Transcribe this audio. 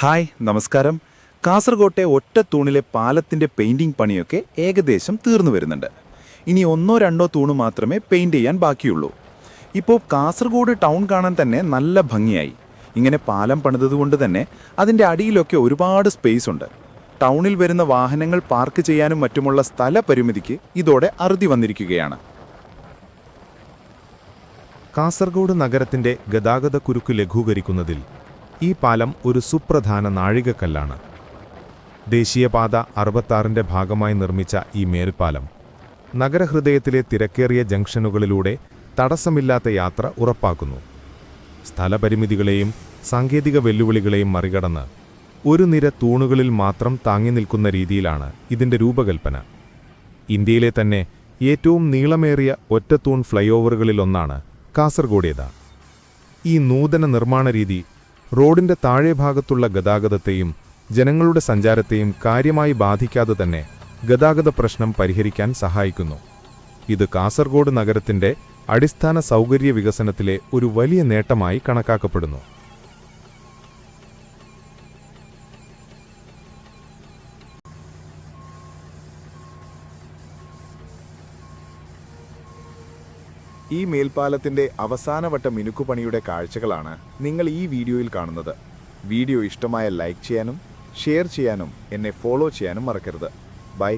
Hi നമസ്കാരം. കാസർഗോട്ടെ ഒറ്റ തൂണിലെ പാലത്തിന്റെ പെയിന്റിംഗ് പണിയൊക്കെ ഏകദേശം തീർന്നു വരുന്നുണ്ട്. ഇനി ഒന്നോ രണ്ടോ തൂണ് മാത്രമേ പെയിന്റ് ചെയ്യാൻ ബാക്കിയുള്ളൂ. ഇപ്പോൾ കാസർഗോഡ് ടൗൺ കാണാൻ തന്നെ നല്ല ഭംഗിയായി. ഇങ്ങനെ പാലം പണിതതുകൊണ്ട് തന്നെ അതിന്റെ അടിയിലൊക്കെ ഒരുപാട് സ്പേസ് ഉണ്ട്. ടൗണിൽ വരുന്ന വാഹനങ്ങൾ പാർക്ക് ചെയ്യാനും മറ്റുമുള്ള സ്ഥല പരിമിതിക്ക് ഇതോടെ അറുതി വന്നിരിക്കുകയാണ്. കാസർഗോഡ് നഗരത്തിന്റെ ഗതാഗതക്കുരുക്ക് ലഘൂകരിക്കുന്നതിൽ ഈ പാലം ഒരു സുപ്രധാന നാഴികക്കല്ലാണ്. ദേശീയപാത അറുപത്താറിന്റെ ഭാഗമായി നിർമ്മിച്ച ഈ മേൽപ്പാലം നഗരഹൃദയത്തിലെ തിരക്കേറിയ ജംഗ്ഷനുകളിലൂടെ തടസ്സമില്ലാത്ത യാത്ര ഉറപ്പാക്കുന്നു. സ്ഥലപരിമിതികളെയും സാങ്കേതിക വെല്ലുവിളികളെയും മറികടന്ന് ഒരു നിര തൂണുകളിൽ മാത്രം താങ്ങി നിൽക്കുന്ന രീതിയിലാണ് ഇതിന്റെ രൂപകൽപ്പന. ഇന്ത്യയിലെ തന്നെ ഏറ്റവും നീളമേറിയ ഒറ്റത്തൂൺ ഫ്ലൈഓവറുകളിലൊന്നാണ് കാസർഗോഡേത. ഈ നൂതന നിർമ്മാണ രീതി റോഡിന്റെ താഴെ ഭാഗത്തുള്ള ഗതാഗതത്തെയും ജനങ്ങളുടെ സഞ്ചാരത്തെയും കാര്യമായി ബാധിക്കാതെ തന്നെ ഗതാഗത പ്രശ്നം പരിഹരിക്കാൻ സഹായിക്കുന്നു. ഇത് കാസർഗോഡ് നഗരത്തിന്റെ അടിസ്ഥാന സൗകര്യ വികസനത്തിലെ ഒരു വലിയ നേട്ടമായി കണക്കാക്കപ്പെടുന്നു. ഈ മേൽപ്പാലത്തിന്റെ അവസാനവട്ട മിനുക്കുപണിയുടെ കാഴ്ചകളാണ് നിങ്ങൾ ഈ വീഡിയോയിൽ കാണുന്നത്. വീഡിയോ ഇഷ്ടമായ ലൈക്ക് ചെയ്യാനും ഷെയർ ചെയ്യാനും എന്നെ ഫോളോ ചെയ്യാനും മറക്കരുത്. ബൈ.